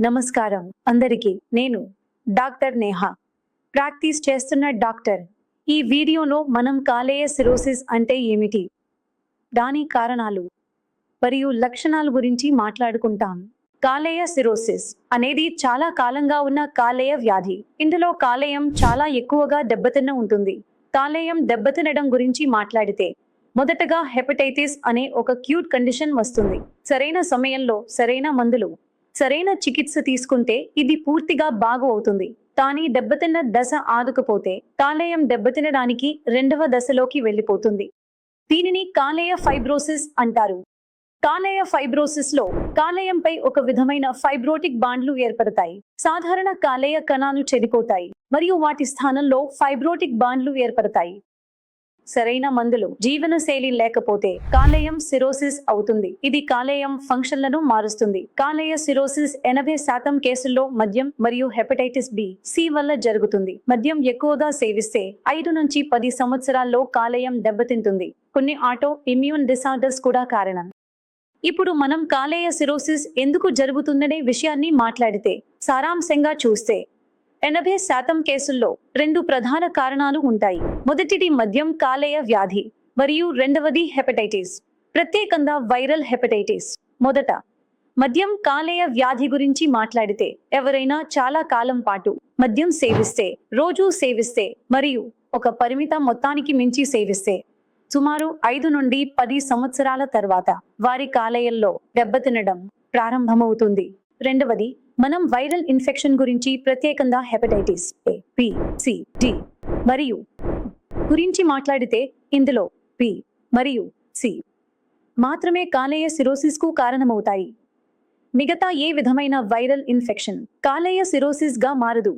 నమస్కారం. అందరికీ నేను డాక్టర్ నేహ. ప్రాక్టీస్ చేస్తున్న డాక్టర్. ఈ వీడియోలో మనం కాలేయ సిరోసిస్ అంటే ఏమిటి? దాని కారణాలు మరియు లక్షణాల గురించి మాట్లాడుకుంటాం. కాలేయ సిరోసిస్ అనేది చాలా కాలంగా ఉన్న కాలేయ వ్యాధి. ఇందులో కాలేయం చాలా ఎక్కువగా దెబ్బతిన్న ఉంటుంది. కాలేయం దెబ్బతినడం గురించి మాట్లాడితే మొదటగా హెపటైటిస్ అనే ఒక క్యూట్ కండిషన్ వస్తుంది. సరైన సమయంలో సరైన మందులు సరైన చికిత్స తీసుకుంటే ఇది పూర్తిగా బాగు అవుతుంది కానీ దెబ్బతిన్న దశ ఆదుకపోతే కాలేయం దెబ్బతినడానికి రెండవ దశలోకి వెళ్ళిపోతుంది. దీనిని కాలేయ ఫైబ్రోసిస్ అంటారు. కాలేయ ఫైబ్రోసిస్లో కాలేయంపై ఒక విధమైన ఫైబ్రోటిక్ బాండ్లు ఏర్పడతాయి. సాధారణ కాలేయ కణాలు చెడిపోతాయి. మరియు వాటి స్థానంలో ఫైబ్రోటిక్ బాండ్లు ఏర్పడతాయి. సరైన మందులు జీవనశైలి లేకపోతే కాలేయం సిరోసిస్ అవుతుంది. ఇది కాలేయం ఫంక్షన్లను మారుస్తుంది. కాలేయ సిరోసిస్ ఎనభై శాతం కేసుల్లో మద్యం మరియు హెపటైటిస్ బి సి వల్ల జరుగుతుంది. మద్యం ఎక్కువగా సేవిస్తే ఐదు నుంచి పది సంవత్సరాల్లో కాలేయం దెబ్బతింటుంది. కొన్ని ఆటో ఇమ్యూన్ డిసార్డర్స్ కూడా కారణం. ఇప్పుడు మనం కాలేయ సిరోసిస్ ఎందుకు జరుగుతుందనే విషయాన్ని మాట్లాడితే సారాంశంగా చూస్తే ఎనభై శాతం కేసుల్లో రెండు ప్రధాన కారణాలు ఉంటాయి. మొదటిది మద్యం కాలేయ వ్యాధి మరియు రెండవది హెపటైటిస్. ప్రత్యేకంగా వైరల్ హెపటైటిస్. మొదట మద్యం కాలేయ వ్యాధి గురించి మాట్లాడితే ఎవరైనా చాలా కాలం పాటు మద్యం సేవిస్తే రోజూ సేవిస్తే మరియు ఒక పరిమిత మొత్తానికి మించి సేవిస్తే సుమారు ఐదు నుండి పది సంవత్సరాల తర్వాత వారి కాలేయంలో దెబ్బతినడం ప్రారంభమవుతుంది. రెండవది మనం వైరల్ ఇన్ఫెక్షన్ గురించి ప్రత్యేకంగా hepatitis A B C D మరియు గురించి మాట్లాడితే ఇందులో పి మరియు సి మాత్రమే కాలేయ సిరోసిస్కు కారణమవుతాయి. మిగతా ఏ విధమైన వైరల్ ఇన్ఫెక్షన్ కాలేయ సిరోసిస్గా మారదు.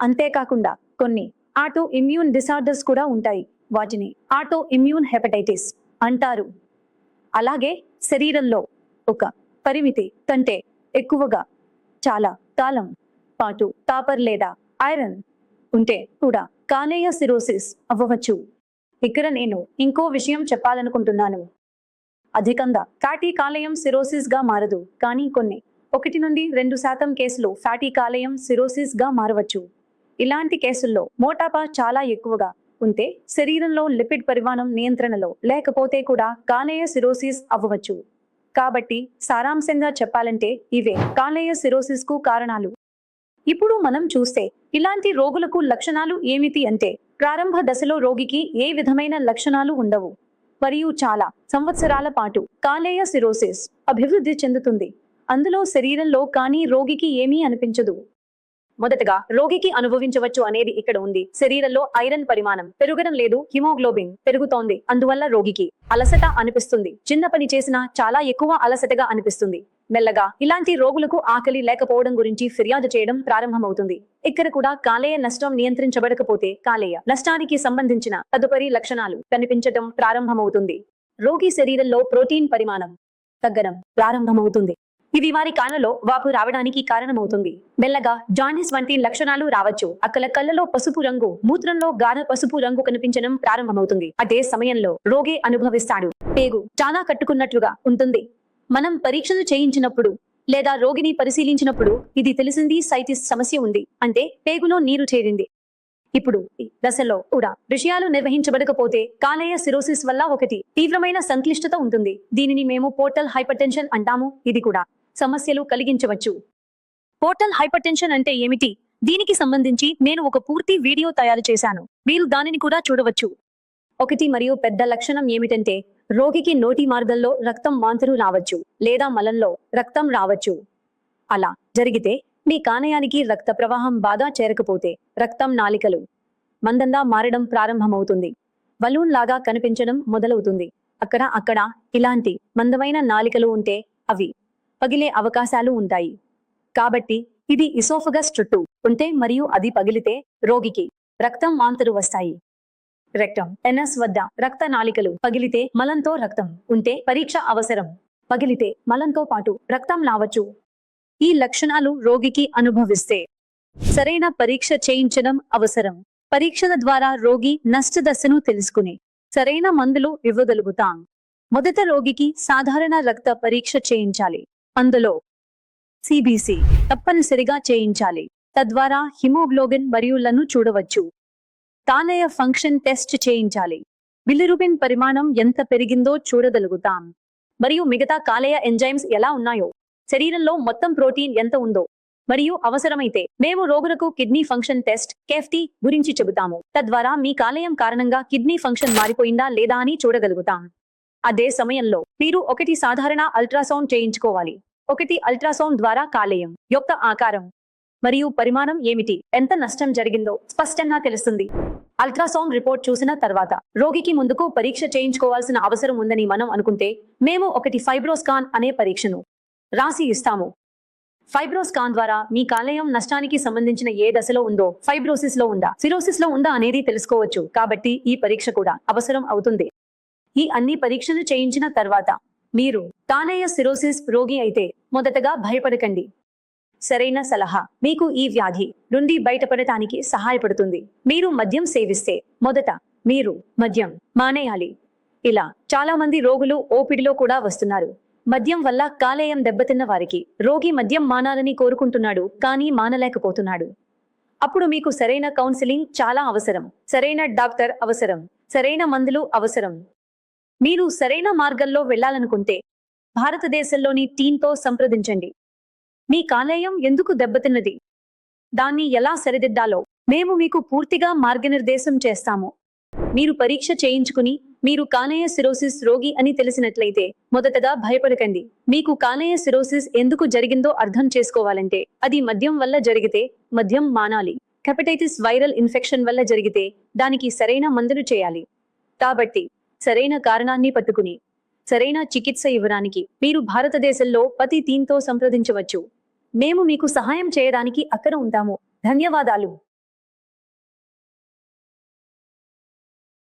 అంతేకాకుండా కొన్ని ఆటో ఇమ్యూన్ డిసార్డర్స్ కూడా ఉంటాయి. వాటిని ఆటో ఇమ్యూన్ హెపటైటిస్ అంటారు. అలాగే శరీరంలో ఒక పరిమితి కంటే ఎక్కువగా చాలా కాలం పాటు కాపర్ లేదా ఐరన్ ఉంటే కూడా కాలేయ సిరోసిస్ అవ్వవచ్చు. ఇక్కడ నేను ఇంకో విషయం చెప్పాలనుకుంటున్నాను. అధికంగా ఫ్యాటీ కాలేయం సిరోసిస్గా మారదు కానీ కొన్ని ఒకటి నుండి రెండు శాతం కేసులు ఫ్యాటీ కాలేయం సిరోసిస్గా మారవచ్చు. ఇలాంటి కేసుల్లో మోటాపా చాలా ఎక్కువగా ఉంటే శరీరంలో లిపిడ్ పరిమాణం నియంత్రణలో లేకపోతే కూడా కాలేయ సిరోసిస్ అవ్వవచ్చు. కాబట్టి సారాంశంగా చెప్పాలంటే ఇవే కాలేయ సిరోసిస్కు కారణాలు. ఇప్పుడు మనం చూస్తే ఇలాంటి రోగులకు లక్షణాలు ఏమిటి అంటే ప్రారంభ దశలో రోగికి ఏ విధమైన లక్షణాలు ఉండవు. మరియు చాలా సంవత్సరాల పాటు కాలేయ సిరోసిస్ అభివృద్ధి చెందుతుంది. అందులో శరీరంలో కానీ రోగికి ఏమీ అనిపించదు. మొదటగా రోగికి అనుభవించవచ్చు అనేది ఇక్కడ ఉంది. శరీరంలో ఐరన్ పరిమాణం పెరగడం లేదు హిమోగ్లోబిన్ పెరుగుతోంది. అందువల్ల రోగికి అలసట అనిపిస్తుంది. చిన్న పని చేసినా చాలా ఎక్కువ అలసటగా అనిపిస్తుంది. మెల్లగా ఇలాంటి రోగులకు ఆకలి లేకపోవడం గురించి ఫిర్యాదు చేయడం ప్రారంభమవుతుంది. ఇక్కడ కూడా కాలేయ నష్టం నియంత్రించబడకపోతే కాలేయ నష్టానికి సంబంధించిన తదుపరి లక్షణాలు కనిపించడం ప్రారంభమవుతుంది. రోగి శరీరంలో ప్రోటీన్ పరిమాణం తగ్గడం ప్రారంభమవుతుంది. ఇది వారి కాళ్ళలో వాపు రావడానికి కారణమవుతుంది. మెల్లగా జాండీస్ వంటి లక్షణాలు రావచ్చు. అక్కల కళ్ళలో పసుపు రంగు మూత్రంలో గాఢ పసుపు రంగు కనిపించడం ప్రారంభమవుతుంది. అదే సమయంలో రోగి అనుభవిస్తాడు. పేగు చాలా కట్టుకున్నట్లుగా ఉంటుంది. మనం పరీక్షలు చేయించినప్పుడు లేదా రోగిని పరిశీలించినప్పుడు ఇది తెలిసింది సైటిస్ సమస్య ఉంది. అంటే పేగులో నీరు చేరింది. ఇప్పుడు దశలో కూడా విషయాలు నిర్వహించబడకపోతే కాలేయ సిరోసిస్ వల్ల ఒకటి తీవ్రమైన సంక్లిష్టత ఉంటుంది. దీనిని మేము పోర్టల్ హైపర్టెన్షన్ అంటాము. ఇది కూడా సమస్యలు కలిగించవచ్చు. పోర్టల్ హైపర్టెన్షన్ అంటే ఏమిటి? దీనికి సంబంధించి నేను ఒక పూర్తి వీడియో తయారు చేశాను. మీరు దానిని కూడా చూడవచ్చు. ఒకటి మరియు పెద్ద లక్షణం ఏమిటంటే రోగికి నోటి మార్గంలో రక్తం వాంతులు రావచ్చు లేదా మలంలో రక్తం రావచ్చు. అలా జరిగితే మీ కానయానికి రక్త ప్రవాహం బాగా చేరకపోతే రక్తం నాలికలు మందంగా మారడం ప్రారంభమవుతుంది. బలూన్ లాగా కనిపించడం మొదలవుతుంది. అక్కడ అక్కడ ఇలాంటి మందమైన నాలికలు ఉంటే అవి పగిలే అవకాశాలు ఉంటాయి. కాబట్టి ఇది ఇసోఫగస్ చుట్టూ ఉంటే మరియు అది పగిలితే రోగికి రక్తం వాంతులు వస్తాయి. రెక్టం ఎన్ఎస్ వద్ద రక్త నాళికలు పగిలితే మలంతో రక్తం ఉంటే పరీక్ష అవసరం. పగిలితే మలంతో పాటు రక్తం లావచ్చు ఈ లక్షణాలు రోగికి అనుభవిస్తే సరైన పరీక్ష చేయించడం అవసరం. పరీక్షల ద్వారా రోగి నష్టదశను తెలుసుకుని సరైన మందులు ఇవ్వగలుగుతాం. మొదట రోగికి సాధారణ రక్త పరీక్ష చేయించాలి. అందులో సిబిసి తప్పనిసరిగా చేయించాలి. తద్వారా హిమోగ్లోబిన్ మరియు లను చూడవచ్చు. తానయ ఫంక్షన్ టెస్ట్ చేయించాలి. బిలిరుబిన్ పరిమాణం ఎంత పెరిగిందో చూడగలుగుతాం. మరియు మిగతా కాలేయ ఎంజైమ్స్ ఎలా ఉన్నాయో. శరీరంలో మొత్తం ప్రోటీన్ ఎంత ఉందో. మరియు అవసరమైతే మేము రోగులకు కిడ్నీ ఫంక్షన్ టెస్ట్ కేఫ్టీ గురించి చెబుతాము. తద్వారా మీ కాలేయం కారణంగా కిడ్నీ ఫంక్షన్ మారిపోయిందా లేదా అని చూడగలుగుతాం. అదే సమయంలో మీరు ఒకటి సాధారణ అల్ట్రాసౌండ్ చేయించుకోవాలి. ఒకటి అల్ట్రాసౌండ్ ద్వారా కాలేయం యొక్క ఆకారం మరియు పరిమాణం ఏమిటి? ఎంత నష్టం జరిగిందో స్పష్టంగా తెలుస్తుంది. అల్ట్రాసౌండ్ రిపోర్ట్ చూసిన తర్వాత రోగికి ముందుకు పరీక్ష చేయించుకోవాల్సిన అవసరం ఉందని మనం అనుకుంటే మేము ఒకటి ఫైబ్రోస్కాన్ అనే పరీక్షను రాసి ఇస్తాము. ఫైబ్రోస్కాన్ ద్వారా మీ కాలేయం నష్టానికి సంబంధించిన ఏ దశలో ఉందో ఫైబ్రోసిస్లో ఉందా? సిరోసిస్లో ఉందా అనేది తెలుసుకోవచ్చు కాబట్టి ఈ పరీక్ష కూడా అవసరం అవుతుంది. ఈ అన్ని పరీక్షలు చేయించిన తర్వాత మీరు కాలేయ సిరోసిస్ రోగి అయితే మొదటగా భయపడకండి. సరైన సలహా. మీకు ఈ వ్యాధి నుండి బయటపడటానికి సహాయపడుతుంది. మీరు మద్యం సేవిస్తే మొదట మీరు మద్యం మానేయాలి. ఇలా చాలా మంది రోగులు ఓపిడిలో కూడా వస్తున్నారు. మద్యం వల్ల కాలేయం దెబ్బతిన్న వారికి రోగి మద్యం మానాలని కోరుకుంటున్నాడు కానీ మానలేకపోతున్నాడు. అప్పుడు మీకు సరైన కౌన్సిలింగ్ చాలా అవసరం. సరైన డాక్టర్ అవసరం. సరైన మందులు అవసరం. మీరు సరైన మార్గంలో వెళ్ళాలనుకుంటే భారతదేశంలోని టీంతో సంప్రదించండి. మీ కాలేయం ఎందుకు దెబ్బతిన్నది? దాన్ని ఎలా సరిదిద్దాలో మేము మీకు పూర్తిగా మార్గనిర్దేశం చేస్తాము. మీరు పరీక్ష చేయించుకుని మీరు కాలేయ సిరోసిస్ రోగి అని తెలిసినట్లయితే మొదటగా భయపడకండి. మీకు కాలేయ సిరోసిస్ ఎందుకు జరిగిందో అర్థం చేసుకోవాలంటే అది మద్యం వల్ల జరిగితే మద్యం మానాలి. హెపటైటిస్ వైరల్ ఇన్ఫెక్షన్ వల్ల జరిగితే దానికి సరైన మందులు చేయాలి. కాబట్టి సరైన కారణాన్ని పట్టుకుని సరైన చికిత్స ఇవ్వడానికి మీరు భారతదేశంలో ప్రతి దీంతో సంప్రదించవచ్చు. మేము మీకు సహాయం చేయడానికి అక్కడ ఉంటాము. ధన్యవాదాలు.